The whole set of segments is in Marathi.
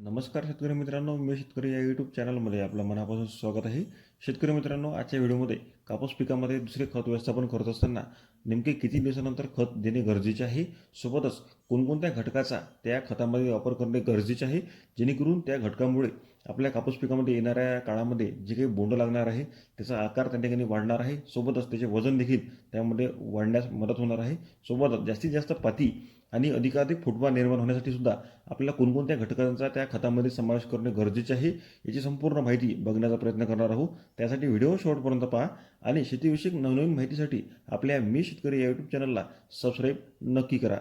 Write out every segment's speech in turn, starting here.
नमस्कार शेतकरी मित्रांनो मी शेतकरी या यूट्यूब चॅनलमध्ये आपलं मनापासून स्वागत आहे. शेतकरी मित्रांनो आजच्या व्हिडिओमध्ये कापूस पिकामध्ये दुसरे खत व्यवस्थापन करत असताना नेमके किती दिवसानंतर खत देणे गरजेचे आहे? सोबतच कोणकोणत्या घटकाचा त्या खतामध्ये वापर करणे गरजेचे आहे? जेणेकरून त्या घटकामुळे आपल्या कापूस पिकामध्ये येणाऱ्या काळामध्ये जे काही बोंड लागणार आहे त्याचा आकार त्या ठिकाणी वाढणार आहे. सोबतच त्याचे वजन देखील त्यामध्ये वाढण्यास मदत होणार आहे. सोबतच जास्तीत जास्त पाती आणि अधिकाधिक फुटवा निर्माण होण्यासाठी सुद्धा आपल्याला कोणकोणत्या घटकांचा त्या खतामध्ये समावेश करणे गरजेचे आहे याची संपूर्ण माहिती बघण्याचा प्रयत्न करणार आहोत. त्यासाठी व्हिडिओ शेवटपर्यंत पहा आणि शेतीविषयक नवनवीन माहितीसाठी आपल्या मी शेतकरी या यूट्यूब चॅनलला सबस्क्राईब नक्की करा.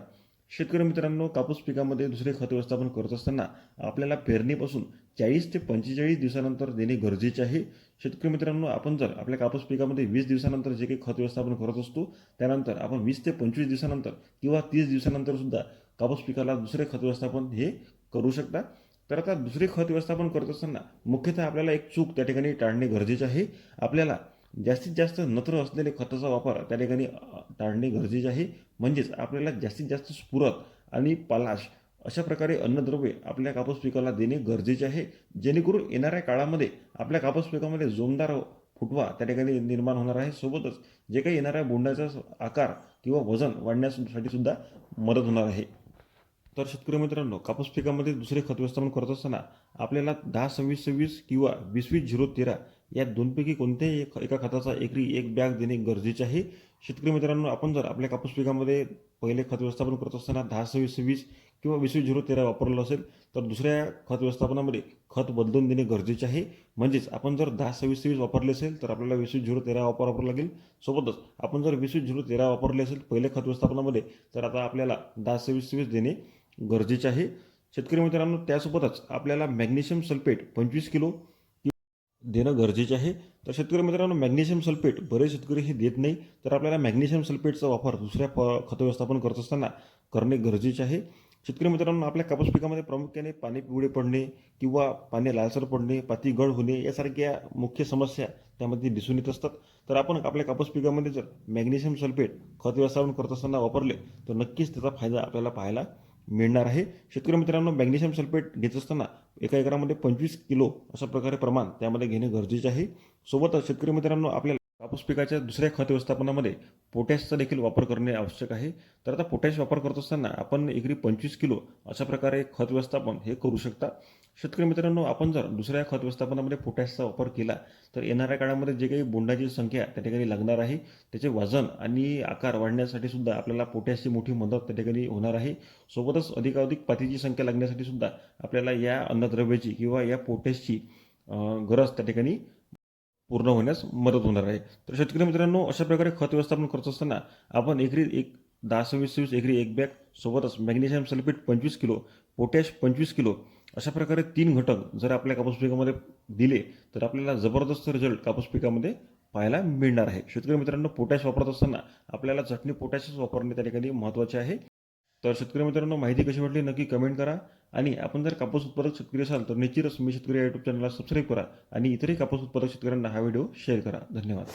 शेतकरी मित्रांनो कापूस पिकामध्ये दुसरे खत व्यवस्थापन करत असताना आपल्याला पेरणीपासून चाळीस ते पंचेचाळीस दिवसानंतर देणे गरजेचे आहे. शेतकरी मित्रांनो आपण जर आपल्या कापूस पिकामध्ये वीस दिवसानंतर जे काही खत व्यवस्थापन करत असतो त्यानंतर आपण वीस ते पंचवीस दिवसानंतर किंवा तीस दिवसानंतर सुद्धा कापूस पिकाला दुसरे खत व्यवस्थापन हे करू शकता. तर आता दुसरे खत व्यवस्थापन करत असताना मुख्यतः आपल्याला एक चूक त्या ठिकाणी टाळणे गरजेचे आहे. आपल्याला जास्तीत जास्त नत्र असलेले खताचा वापर त्या ठिकाणी टाळणे गरजेचे आहे. म्हणजेच आपल्याला जास्तीत जास्त स्फुरत आणि पालाश अशा प्रकारे अन्नद्रव्ये आपल्या कापूस पिकाला देणे गरजेचे आहे. जेणेकरून येणाऱ्या काळामध्ये आपल्या कापूस पिकामध्ये जोमदार फुटवा त्या ठिकाणी निर्माण होणार आहे. सोबतच जे काही येणाऱ्या बोंडाचा आकार किंवा वजन वाढण्यासाठी सुद्धा मदत होणार आहे. तर शेतकरी मित्रांनो कापूस पिकामध्ये दुसरे खत व्यवस्थापन करत असताना आपल्याला दहा सव्वीस सव्वीस किंवा वीस वीस झिरो तेरा या दोनपैकी कोणत्याही एक एका खताचा एकरी एक बॅग देणे गरजेचे आहे. शेतकरी मित्रांनो आपण जर आपल्या कापूस पिकामध्ये पहिले खत व्यवस्थापन करत असताना दहा सव्वीस सव्वीस किंवा वीस झिरो तेरा वापरलं असेल तर दुसऱ्या खत व्यवस्थापनामध्ये खत बदलून देणे गरजेचे आहे. म्हणजेच आपण जर दहा सव्वीस सव्वीस वापरले असेल तर आपल्याला वीस झिरो तेरा वापर वापरावं लागेल. सोबतच आपण जर वीस झिरो तेरा वापरले असेल पहिले खत व्यवस्थापनामध्ये तर आता आपल्याला दहा सव्वीस सव्वीस देणे गरजेचे आहे. शेतकरी मित्रांनो त्यासोबतच आपल्याला मॅग्नेशियम सल्फेट पंचवीस किलो देणं गरजेचे आहे. तर शेतकरी मित्रांनो मॅग्नेशियम सल्फेट बरेच शेतकरी हे देत नाही. तर आपल्याला मॅग्नेशियम सल्फेटचा वापर दुसऱ्या प खत व्यवस्थापन करत असताना करणे गरजेचे आहे. शेतकरी मित्रांनो आपल्या कापूस पिकामध्ये प्रामुख्याने पाणी पिवळे पडणे किंवा पाणी लालसर पडणे पाती गळ होणे यासारख्या मुख्य समस्या त्यामध्ये दिसून येत असतात. तर आपण आपल्या कापूस पिकामध्ये जर मॅग्नेशियम सल्फेट खत व्यवस्थापन करत असताना वापरले तर नक्कीच त्याचा फायदा आपल्याला पाहायला मिळणार आहे. शेतकरी मित्रांनो मॅग्नेशियम सल्फेट घेत असताना एका एकरामध्ये पंचवीस किलो अशा प्रकारे प्रमाण त्यामध्ये घेणे गरजेचे आहे. सोबतच शेतकरी मित्रांनो आपल्याला कापूस पिकाच्या दुसऱ्या खत व्यवस्थापनामध्ये पोटॅशचा देखील वापर करणे आवश्यक आहे. तर आता पोटॅश वापर करत असताना आपण एकरी पंचवीस किलो अशा प्रकारे खत व्यवस्थापन हे करू शकता. शेतकरी मित्रांनो आपण जर दुसऱ्या खत व्यवस्थापनामध्ये पोटॅशचा वापर केला तर येणाऱ्या काळामध्ये जे काही बोंडाची संख्या त्या ठिकाणी लागणार आहे. त्याचे वजन आणि आकार वाढण्यासाठी सुद्धा आपल्याला पोटॅशची मोठी मदत त्या ठिकाणी होणार आहे. सोबतच अधिकाधिक पातीची संख्या लागण्यासाठी सुद्धा आपल्याला या अन्नद्रव्याची किंवा या पोटॅशची गरज त्या ठिकाणी पूर्ण होण्यास मदत होणार आहे. तर शेतकरी मित्रांनो अशा प्रकारे खत व्यवस्थापन करत असताना आपण एकरी एक दहा सव्वीस सव्वीस एकरी एक बॅग सोबतच मॅग्नेशियम सल्फेट पंचवीस किलो पोटॅश पंचवीस किलो अशा प्रकारे तीन घटक जर आपल्या कापूस पिकामध्ये दिले तर आपल्याला जबरदस्त रिझल्ट कापूस पिकामध्ये पाहायला मिळणार आहे. शेतकरी मित्रांनो पोटॅश वापरत असताना आपल्याला चटणी पोटॅशच वापरणे त्या ठिकाणी महत्त्वाचे आहे. तर शेतकरी मित्रांनो माहिती कशी वाटली नक्की कमेंट करा. आणि आपण जर कापूस उत्पादक शेतकरी असाल तर निश्चितच मी शेतकरी या यूट्यूब चॅनलला सबस्क्राईब करा. आणि इतरही कापूस उत्पादक शेतकऱ्यांना हा व्हिडिओ शेअर करा. धन्यवाद.